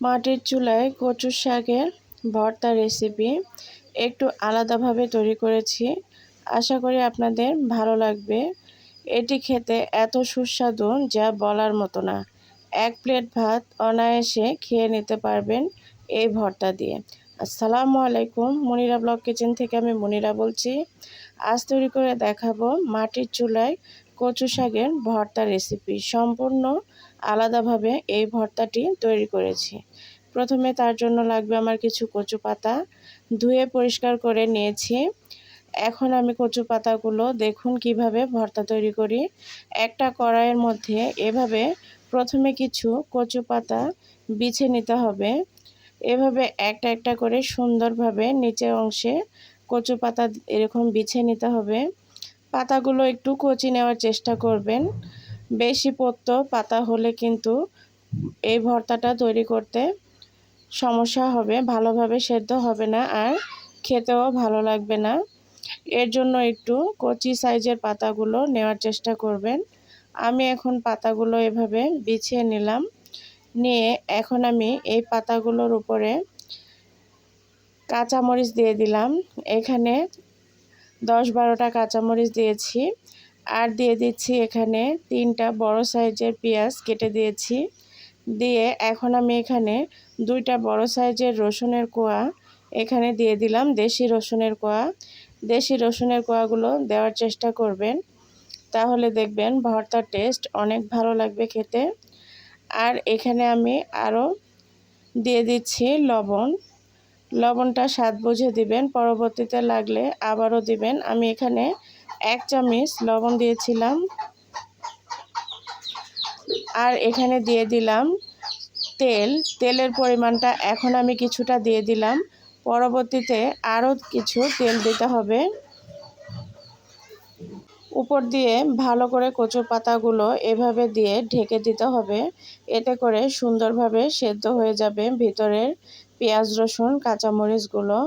মাটির চুলায় কচু শাকের ভর্তা রেসিপি একটু আলাদাভাবে তৈরি করেছি। আশা করি আপনাদের ভালো লাগবে। এটি খেতে এত সুস্বাদু যা বলার মতো না। এক প্লেট ভাত অনায়াসে খেয়ে নিতে পারবেন এই ভর্তা দিয়ে। আসসালামু আলাইকুম, মনিরা ব্লক কিচেন থেকে আমি মনিরা বলছি। আজ তৈরি করে দেখাবো মাটির চুলায় কচু শাকের ভর্তা রেসিপি সম্পূর্ণ আলাদাভাবে এই ভর্তাটি তৈরি করেছি। প্রথমে তার জন্য লাগবে আমার কিছু কচু পাতা। ধুয়ে পরিষ্কার করে নিয়েছি। এখন আমি কচু পাতাগুলো দেখুন কীভাবে ভর্তা তৈরি করি। একটা কড়াইয়ের মধ্যে এভাবে প্রথমে কিছু কচু পাতা বিছে নিতে হবে। এভাবে একটা একটা করে সুন্দরভাবে নিচের অংশে কচু পাতা এরকম বিছে নিতে হবে। পাতাগুলো একটু কচি নেওয়ার চেষ্টা করবেন। বেশি পোক্ত পাতা হলে কিন্তু এই ভর্তাটা তৈরি করতে সমস্যা হবে, ভালোভাবে সেদ্ধ হবে না আর খেতেও ভালো লাগবে না। এর জন্য একটু কচি সাইজের পাতাগুলো নেওয়ার চেষ্টা করবেন। আমি এখন পাতাগুলো এভাবে বিছিয়ে নিলাম। নিয়ে এখন আমি এই পাতাগুলোর উপরে কাঁচামরিচ দিয়ে দিলাম। এখানে দশ বারোটা কাঁচামরিচ দিয়েছি। আর দিয়ে দিচ্ছি এখানে তিনটা বড় সাইজের পেঁয়াজ কেটে দিয়েছি। দিয়ে এখন আমি এখানে দুইটা বড় সাইজের রসুনের কোয়া এখানে দিয়ে দিলাম, দেশি রসুনের কোয়া। দেশি রসুনের কোয়াগুলো দেওয়ার চেষ্টা করবেন। তাহলে দেখবেন ভর্তার টেস্ট অনেক ভালো লাগবে খেতে। আর এখানে আমি আরও দিয়ে দিচ্ছি লবণ। লবণটা স্বাদ বুঝে দিবেন, পরবর্তীতে লাগলে আবারও দিবেন। আমি এখানে এক চামচ লবণ দিয়েছিলাম। আর এখানে দিয়ে দিলাম তেল। তেলের পরিমাণটা এখন আমি কিছুটা দিয়ে দিলাম। পরবর্তীতে আরও কিছু তেল দিতে হবে। উপর দিয়ে ভালো করে কচু পাতাগুলো এভাবে দিয়ে ঢেকে দিতে হবে। এতে করে সুন্দরভাবে সেদ্ধ হয়ে যাবে ভিতরের পেঁয়াজ, রসুন, কাঁচামরিচগুলো।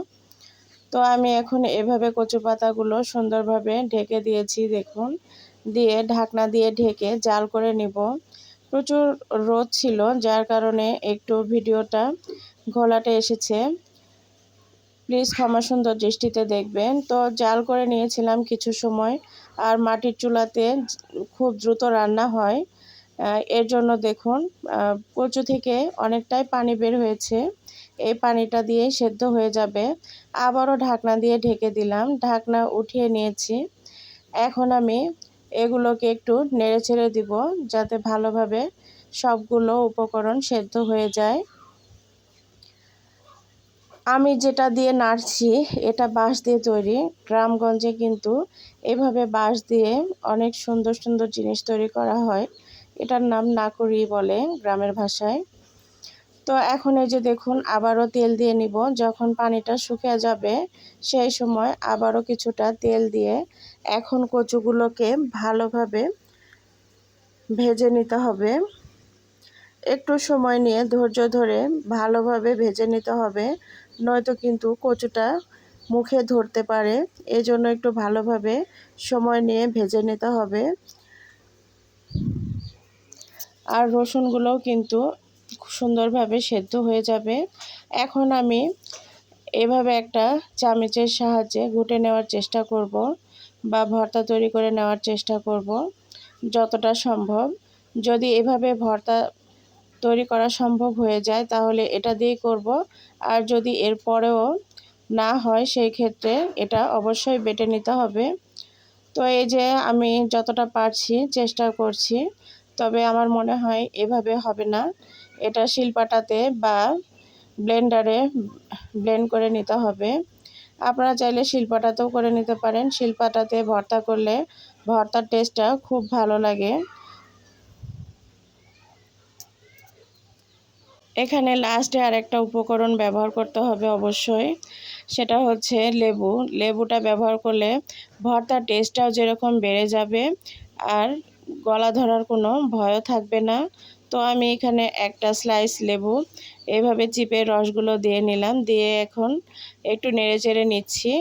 তো আমি এখন এভাবে কচু পাতাগুলো সুন্দরভাবে ঢেকে দিয়েছি, দেখুন। দিয়ে ঢাকনা দিয়ে ঢেকে জাল করে নিব। প্রচুর রোদ ছিল, যার কারণে একটু ভিডিওটা ঘোলাটে এসেছে। প্লিজ ক্ষমা সুন্দর দৃষ্টিতে দেখবেন। তো জাল করে নিয়েছিলাম কিছু সময়, আর মাটির চুলাতে খুব দ্রুত রান্না হয়। এর জন্য দেখুন কচু থেকে অনেকটাই পানি বের হয়েছে। এই পানিটা দিয়ে সেদ্ধ হয়ে যাবে। আবারও ঢাকনা দিয়ে ঢেকে দিলাম। ঢাকনা উঠিয়ে নিয়েছি। এখন আমি এগুলোকে একটু নেড়ে ছেড়ে দিব যাতে ভালোভাবে সবগুলো উপকরণ সেদ্ধ হয়ে যায়। আমি যেটা দিয়ে নাড়ছি, এটা বাঁশ দিয়ে তৈরি। গ্রামগঞ্জে কিন্তু এভাবে বাঁশ দিয়ে অনেক সুন্দর সুন্দর জিনিস তৈরি করা হয়। এটার নাম নাকুরি বলে গ্রামের ভাষায়। তো এখন এই যে দেখুন, আবারও তেল দিয়ে নিব। যখন পানিটা শুকিয়ে যাবে, সেই সময় আবারও কিছুটা তেল দিয়ে এখন কচুগুলোকে ভালোভাবে ভেজে নিতে হবে। একটু সময় নিয়ে ধৈর্য ধরে ভালোভাবে ভেজে নিতে হবে, নয়তো কিন্তু কচুটা মুখে ধরতে পারে। এই জন্য একটু ভালোভাবে সময় নিয়ে ভেজে নিতে হবে। আর রসুনগুলোও কিন্তু সুন্দরভাবে সেদ্ধ হয়ে যাবে। এখন আমি এভাবে একটা চামচের সাহায্যে ঘুটে নেওয়ার চেষ্টা করব বা ভর্তা তৈরি করে নেওয়ার চেষ্টা করব যতটা সম্ভব। যদি এভাবে ভর্তা তৈরি করা সম্ভব হয়ে যায় তাহলে এটা দিয়েই করব। আর যদি এর পরেও না হয় সেই ক্ষেত্রে এটা অবশ্যই বেটে নিতে হবে। তো এই যে আমি যতটা পারছি চেষ্টা করছি তবে আমার মনে হয় এভাবে হবে না। এটা শিলপাটাতে বা ব্লেন্ডারে ব্লেন্ড করে নিতে হবে। আপনারা চাইলে শিলপাটাতেও করে নিতে পারেন। শিলপাটাতে ভর্তা করলে ভর্তার টেস্টটা খুব ভালো লাগে। এখানে লাস্টে আর একটা উপকরণ ব্যবহার করতে হবে অবশ্যই। সেটা হচ্ছে লেবু। লেবুটা ব্যবহার করলে ভর্তার টেস্টটাও যেরকম বেড়ে যাবে আর গলা ধরার কোনো ভয়ও থাকবে না। তো আমি এখানে একটা স্লাইস লেবু, এভাবে চিপে রসগুলো দিয়ে নিলাম, দিয়ে এখন একটু নেড়ে চেড়ে নিচ্ছি।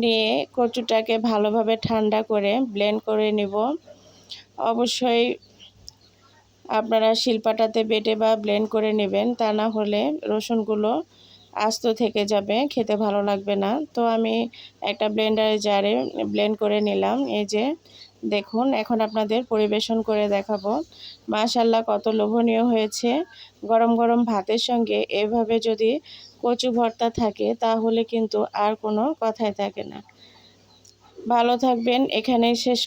নিয়ে কচুটাকে ভালোভাবে ঠান্ডা করে ব্লেন্ড করে নিব। অবশ্যই আপনারা শিলপাটাতে বেটে বা ব্লেন্ড করে নেবেন, তা না হলে রসুনগুলো আস্ত থেকে যাবে, খেতে ভালো লাগবে না। তো আমি একটা ব্লেন্ডারে জারে ব্লেন্ড করে নিলাম। এই যে, দেখুন, এখন আপনাদের পরিবেশন করে দেখাবো। মাশাল্লাহ কত লোভনীয় হয়েছে। গরম গরম ভাতের সঙ্গে এভাবে যদি কচু ভর্তা থাকে, তাহলে কিন্তু আর কোনো কথাই থাকে না। ভালো থাকবেন, এখানেই শেষ